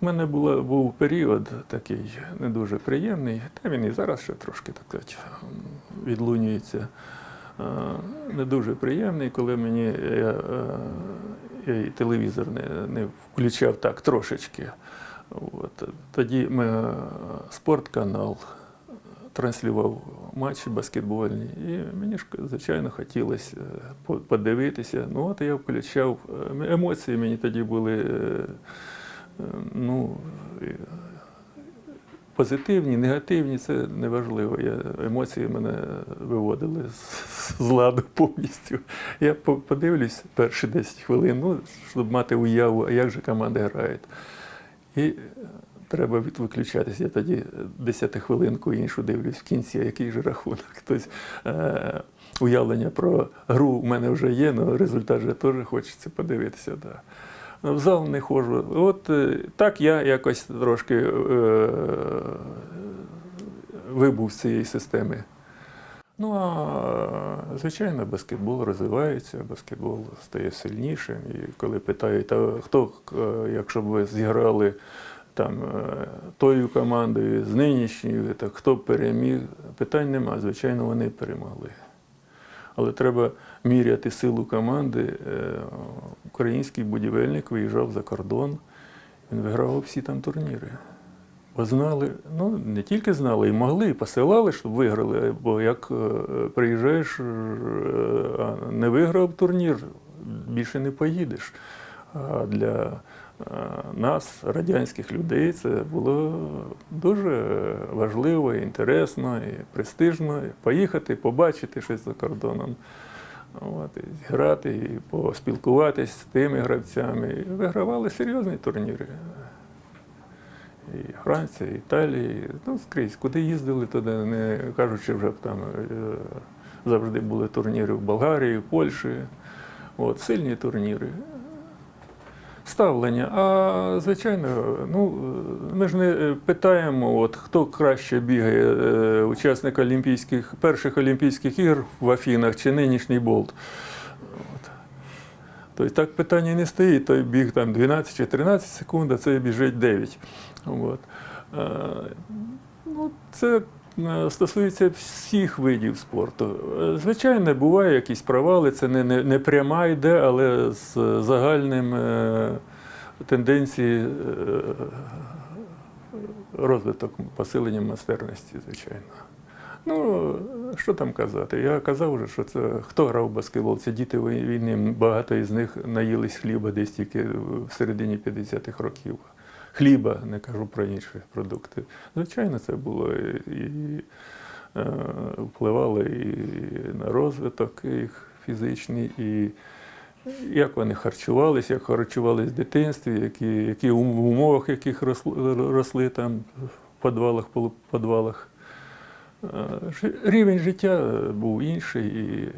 У мене була, був період такий не дуже приємний, та він і зараз ще трошки так відлунюється. Е, Не дуже приємний, коли мені я, е, я і телевізор не, не включав так трошечки. От. Тоді ми, е, спортканал транслював матчі баскетбольні, і мені ж, звичайно, хотілося е, подивитися. Ну, от я включав. е, Емоції мені тоді були е, е, ну, е, позитивні, негативні, це неважливо. Я, емоції мене виводили з, ладу повністю. Я подивлюсь перші 10 хвилин, ну, щоб мати уяву, а як же команда грає. І треба виключатися. Я тоді 10 хвилинку іншу дивлюсь в кінці, який же рахунок. Тобто, е, уявлення про гру в мене вже є, але результат же теж хочеться подивитися. Да. В зал не ходжу. От е, так я якось трошки е, вибув з цієї системи. Ну а звичайно, баскетбол розвивається, баскетбол стає сильнішим. І коли питають, а хто, е, якщо б ви зіграли там тою командою з нинішньою, так хто переміг? Питань нема. Звичайно, вони перемогли. Але треба міряти силу команди. Е, Український будівельник виїжджав за кордон, він виграв всі там турніри. Бо знали, ну не тільки знали, і могли, і посилали, щоб виграли. Бо як е, приїжджаєш, е, не виграв турнір, більше не поїдеш. Для е, нас, радянських людей, це було дуже важливо, і інтересно і престижно поїхати, побачити щось за кордоном. От, і грати, і поспілкуватись з тими гравцями. І вигравали серйозні турніри. І Франція, і Італія, ну, скрізь. Куди їздили, туди, не кажучи, вже там е, завжди були турніри в Болгарії, в Польщі. От, сильні турніри. Ставлення. А звичайно, ну ми ж не е, питаємо, от хто краще бігає, е, учасник Олімпійських перших Олімпійських ігор в Афінах чи нинішній болт. Тобто так питання не стоїть, той біг там 12 чи 13 секунд, а цей біжить 9. От. Е, Ну, це стосується всіх видів спорту. Е, Звичайно, буває якісь провали, це не, не, не пряма йде, але з загальним е, тенденції е, розвиток посилення майстерності, звичайно. Ну, що там казати? Я казав вже, що це хто грав в баскетбол? Це діти війни, багато із них наїлись хліба десь тільки в середині 50-х років. Хліба, не кажу про інші продукти. Звичайно, це було і, е, впливало і на розвиток їх фізичний, і як вони харчувалися, як харчувалися в дитинстві, які, які в умовах, яких росли, росли там в підвалах, полуподвалах. Е, Рівень життя був інший. І